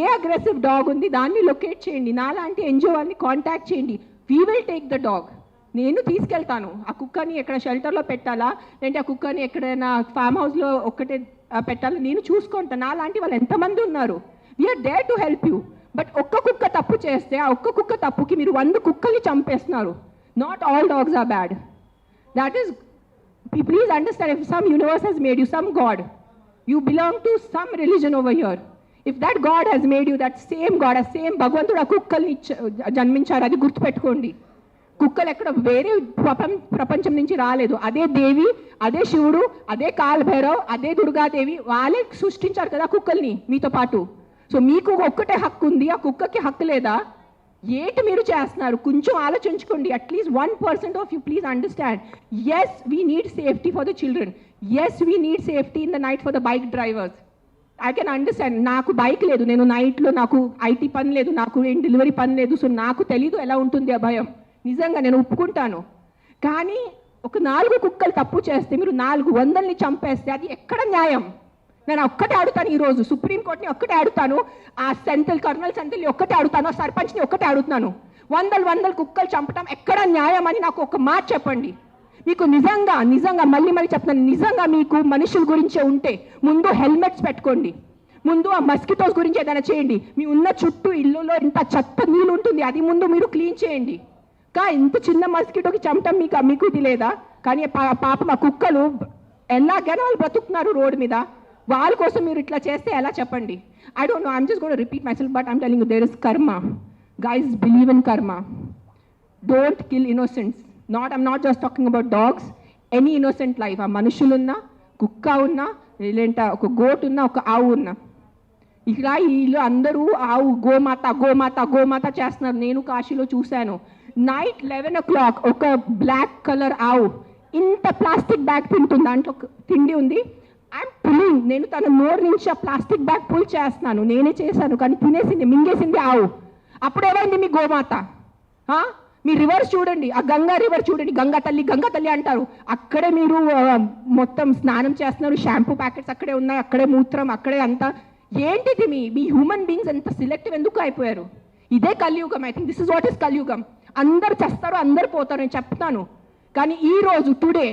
ఏ aggressive dog ఉంది దాన్ని locate చేయండి. నాలాంటి ఎన్జిఓని కాంటాక్ట్ చేయండి. We will take the dog నేను తీసుకెళ్తాను. ఆ కుక్కని ఎక్కడ షెల్టర్లో పెట్టాలా? లేదంటే ఆ కుక్కని ఎక్కడైనా ఫామ్ హౌస్లో ఒక్కటే పెట్టాలా? నేను చూసుకుంటాను నాలాంటి వాళ్ళు ఎంతమంది ఉన్నారు? We're there to help you but ఒక్క కుక్క తప్పు చేస్తే ఆ ఒక్క కుక్క తప్పుకి మీరు వంద కుక్కల్ని చంపేస్తున్నారు. Not all dogs are bad that is please understand if some universe has made you some God you belong to some religion over here. If that God has made you that same God ఆ same భగవంతుడు ఆ కుక్కల్ని జన్మించారు అది గుర్తుపెట్టుకోండి. కుక్కలు ఎక్కడ వేరే ప్రపం- ప్రపంచం నుంచి రాలేదు. అదే దేవి అదే శివుడు అదే కాలభైరవ్ అదే దుర్గాదేవి వాళ్ళే సృష్టించారు కదా కుక్కల్ని మీతో పాటు. సో మీకు ఒక్కటే హక్కు ఉంది ఆ కుక్కకి హక్కు లేదా? ఏంటి మీరు చేస్తున్నారు? కొంచెం ఆలోచించుకోండి. At least one percent of you please understand as we need safety for the children as we need safety in the night for the bike drivers I can understand నాకు బైక్ లేదు. నేను నైట్లో నాకు ఐటీ పని లేదు. నాకు ఏం delivery పని లేదు. సో నాకు తెలీదు ఎలా ఉంటుంది ఆ భయం. నిజంగా నేను ఒప్పుకుంటాను. కానీ ఒక నాలుగు కుక్కలు తప్పు చేస్తే మీరు నాలుగు వందల్ని చంపేస్తే అది ఎక్కడ న్యాయం? నేను ఒక్కటే ఆడుతాను ఈరోజు. సుప్రీంకోర్టుని ఒక్కటే ఆడుతాను. ఆ సెంట్రల్ కర్నల్ సెంట్రల్ని ఒక్కటే ఆడుతాను. ఆ సర్పంచ్ని ఒక్కటే ఆడుతున్నాను. వందలు వందలు కుక్కలు చంపటం ఎక్కడ న్యాయం అని నాకు ఒక మాట చెప్పండి. మీకు నిజంగా నిజంగా మళ్ళీ మళ్ళీ చెప్తున్నాను నిజంగా మీకు మనుషుల గురించే ఉంటే ముందు హెల్మెట్స్ పెట్టుకోండి. ముందు ఆ మస్కిటోస్ గురించి ఏదైనా చేయండి. మీ ఉన్న చుట్టూ ఇల్లులో ఇంత చెత్త నీళ్ళు ఉంటుంది అది ముందు మీరు క్లీన్ చేయండి. కా ఇంత చిన్న మస్కిటోకి చంపటం మీకు మీకు ఇది లేదా? కానీ పా- మా ఆ కుక్కలు ఎలాగైనా వాళ్ళు బ్రతుకుతున్నారు రోడ్డు మీద. వాళ్ళ కోసం మీరు ఇట్లా చేస్తే ఎలా చెప్పండి? I don't know I'm just gourd repeat myself but I'm telling there is karma guys believe in karma don't kill innocents not I'm not just talking about dogs any innocent life ఆ మనుషులున్నా కుక్క ఉన్నా లేదంటే ఒక goat ఉన్నా ఒక ఆవు ఉన్నా. ఇలా వీళ్ళు అందరూ ఆవు గోమాత గోమాత గోమాత చేస్తున్నారు. నేను కాశీలో చూశాను. నైట్ లెవెన్ ఓ క్లాక్ ఒక బ్లాక్ కలర్ ఆవు. ఇంత ప్లాస్టిక్ బ్యాగ్ తింటుంది. దాంట్లో ఒక తిండి ఉంది. ఐఎమ్ పులింగ్ నేను తన నోరు నుంచి ఆ ప్లాస్టిక్ బ్యాగ్ పుల్ చేస్తున్నాను. నేనే చేశాను కానీ తినేసింది మింగేసింది ఆవు. అప్పుడేమైంది మీ గోమాత? మీ రివర్స్ చూడండి. ఆ గంగా రివర్ చూడండి. గంగా తల్లి గంగా తల్లి అంటారు. అక్కడే మీరు మొత్తం స్నానం చేస్తున్నారు. షాంపూ ప్యాకెట్స్ అక్కడే ఉన్నాయి. అక్కడే మూత్రం అక్కడే అంతా. ఏంటిది మీ? మీ హ్యూమన్ బీయింగ్స్ ఎంత సెలెక్టివ్ ఎందుకు అయిపోయారు? ఇదే కలియుగం I think this is what is కలియుగం. అందరు చేస్తారు అందరు పోతారు నేను చెప్తాను. కానీ ఈ రోజు today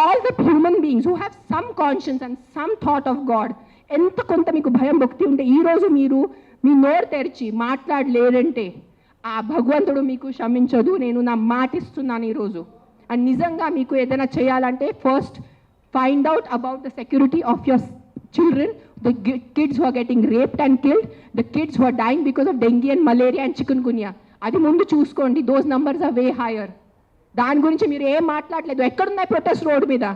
all the human beings who have some conscience and some thought of God ఎంత కొంత మీకు భయం భక్తి ఉంటే ఈ రోజు మీరు మీ నోరు తెరిచి మాట్లాడలేదంటే ఆ భగవంతుడు మీకు క్షమించదు నేను నా మాట ఇస్తున్నాను ఈరోజు. అండ్ నిజంగా మీకు ఏదైనా చేయాలంటే first find out about the security of your children the kids who who are getting raped and killed, the kids who are dying because of and and malaria అది ముందు చూసుకోండి those numbers are way higher దాని గురించి మీరు ఏం మాట్లాడలేదు ఎక్కడున్నాయి protest road మీద?